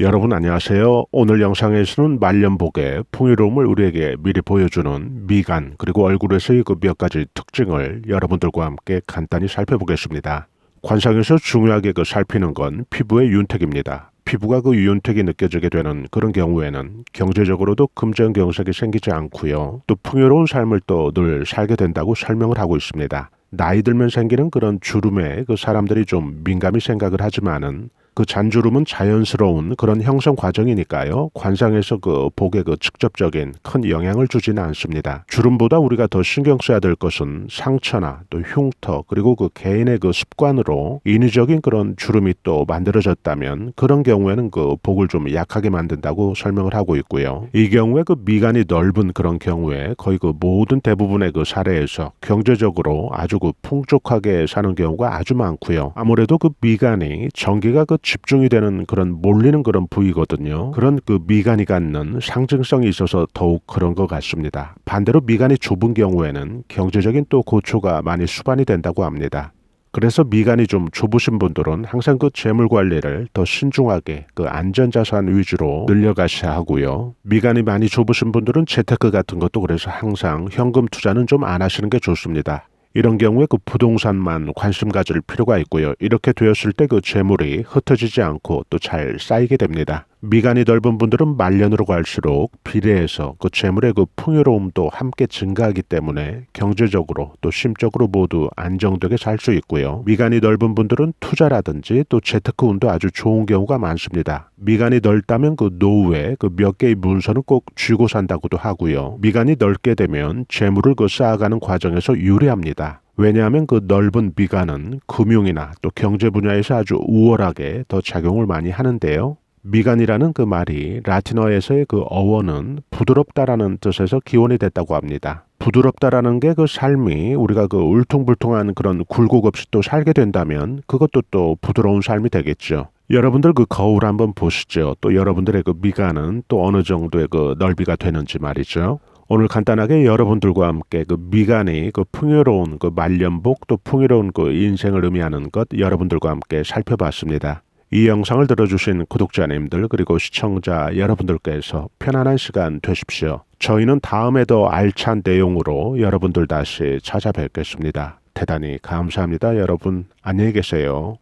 여러분 안녕하세요. 오늘 영상에서는 말년복의 풍요로움을 우리에게 미리 보여주는 미간 그리고 얼굴에서의 그 몇 가지 특징을 여러분들과 함께 간단히 살펴보겠습니다. 관상에서 중요하게 그 살피는 건 피부의 윤택입니다. 피부가 그 윤택이 느껴지게 되는 그런 경우에는 경제적으로도 금전 경색이 생기지 않고요. 또 풍요로운 삶을 또 늘 살게 된다고 설명을 하고 있습니다. 나이 들면 생기는 그런 주름에 그 사람들이 좀 민감히 생각을 하지만은 그 잔주름은 자연스러운 그런 형성 과정이니까요. 관상에서 그 복에 그 직접적인 큰 영향을 주지는 않습니다. 주름보다 우리가 더 신경 써야 될 것은 상처나 또 흉터 그리고 그 개인의 그 습관으로 인위적인 그런 주름이 또 만들어졌다면 그런 경우에는 그 복을 좀 약하게 만든다고 설명을 하고 있고요. 이 경우에 그 미간이 넓은 그런 경우에 거의 그 모든 대부분의 그 사례에서 경제적으로 아주 그 풍족하게 사는 경우가 아주 많고요. 아무래도 그 미간이 전기가 그 집중이 되는 그런 몰리는 그런 부위거든요. 그런 그 미간이 갖는 상징성이 있어서 더욱 그런 것 같습니다. 반대로 미간이 좁은 경우에는 경제적인 또 고초가 많이 수반이 된다고 합니다. 그래서 미간이 좀 좁으신 분들은 항상 그 재물 관리를 더 신중하게 그 안전자산 위주로 늘려가셔야 하고요. 미간이 많이 좁으신 분들은 재테크 같은 것도 그래서 항상 현금 투자는 좀 안 하시는 게 좋습니다. 이런 경우에 그 부동산만 관심 가질 필요가 있고요. 이렇게 되었을 때 그 재물이 흩어지지 않고 또 잘 쌓이게 됩니다. 미간이 넓은 분들은 말년으로 갈수록 비례해서 그 재물의 그 풍요로움도 함께 증가하기 때문에 경제적으로 또 심적으로 모두 안정되게 살 수 있고요. 미간이 넓은 분들은 투자라든지 또 재테크 운도 아주 좋은 경우가 많습니다. 미간이 넓다면 그 노후에 그 몇 개의 문서는 꼭 쥐고 산다고도 하고요. 미간이 넓게 되면 재물을 그 쌓아가는 과정에서 유리합니다. 왜냐하면 그 넓은 미간은 금융이나 또 경제 분야에서 아주 우월하게 더 작용을 많이 하는데요. 미간이라는 그 말이 라틴어에서의 그 어원은 부드럽다라는 뜻에서 기원이 됐다고 합니다. 부드럽다라는 게 그 삶이 우리가 그 울퉁불퉁한 그런 굴곡 없이 또 살게 된다면 그것도 또 부드러운 삶이 되겠죠. 여러분들 그 거울 한번 보시죠. 또 여러분들의 그 미간은 또 어느 정도의 그 넓이가 되는지 말이죠. 오늘 간단하게 여러분들과 함께 그 미간이 그 풍요로운 그 말년복 또 풍요로운 그 인생을 의미하는 것 여러분들과 함께 살펴봤습니다. 이 영상을 들어주신 구독자님들 그리고 시청자 여러분들께서 편안한 시간 되십시오. 저희는 다음에 더 알찬 내용으로 여러분들 다시 찾아뵙겠습니다. 대단히 감사합니다. 여러분 안녕히 계세요.